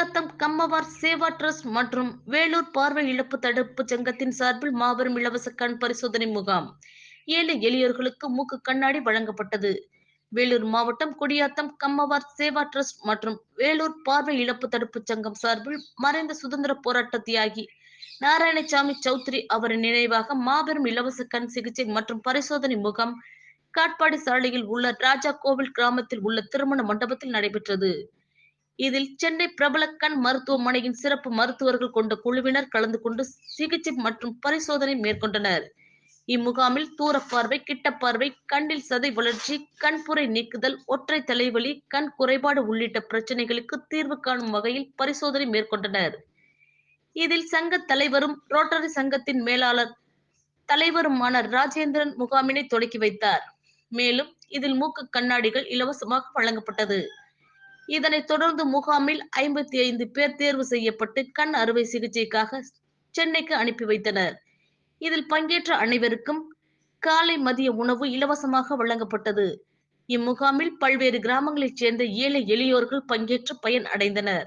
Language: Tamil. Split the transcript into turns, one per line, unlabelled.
குடியாத்தம் கம்மவார் சேவா டிரஸ்ட் மற்றும் வேலூர் பார்வை இழப்பு தடுப்பு சங்கத்தின் சார்பில் மாபெரும் இலவச கண் பரிசோதனை முகாம். ஏழை எளியோர்களுக்கு மூக்கு கண்ணாடி வழங்கப்பட்டது. வேலூர் மாவட்டம் குடியாத்தம் கம்மவார் சேவா டிரஸ்ட் மற்றும் வேலூர் பார்வை இழப்பு தடுப்பு சங்கம் சார்பில் மறைந்த சுதந்திர போராட்ட தியாகி நாராயணசாமி சௌத்ரி அவரின் நினைவாக மாபெரும் இலவச கண் சிகிச்சை மற்றும் பரிசோதனை முகாம் காட்பாடி சாலையில் உள்ள ராஜா கோவில் கிராமத்தில் உள்ள திருமண மண்டபத்தில் நடைபெற்றது. இதில் சென்னை பிரபல கண் மருத்துவமனையின் சிறப்பு மருத்துவர்கள் கொண்ட குழுவினர் கலந்து கொண்டு சிகிச்சை மற்றும் பரிசோதனை மேற்கொண்டனர். இம்முகாமில் தூரப்பார்வை கிட்டப்பார்வை கண்ணில் சதை வளர்ச்சி கண்புரை நீக்குதல் ஒற்றை தலைவலி கண் குறைபாடு உள்ளிட்ட பிரச்சனைகளுக்கு தீர்வு காணும் வகையில் பரிசோதனை மேற்கொண்டனர். இதில் சங்க தலைவரும் ரோட்டரி சங்கத்தின் மேலாளர் தலைவருமான ராஜேந்திரன் முகாமினை தொடக்கி வைத்தார். மேலும் இதில் மூக்கு கண்ணாடிகள் இலவசமாக வழங்கப்பட்டது. இதனைத் தொடர்ந்து முகாமில் ஐம்பத்தி ஐந்து பேர் தேர்வு செய்யப்பட்டு கண் அறுவை சிகிச்சைக்காக சென்னைக்கு அனுப்பி வைத்தனர். இதில் பங்கேற்ற அனைவருக்கும் காலை மதிய உணவு இலவசமாக வழங்கப்பட்டது. இம்முகாமில் பல்வேறு கிராமங்களைச் சேர்ந்த ஏழை எளியோர்கள் பங்கேற்று பயன் அடைந்தனர்.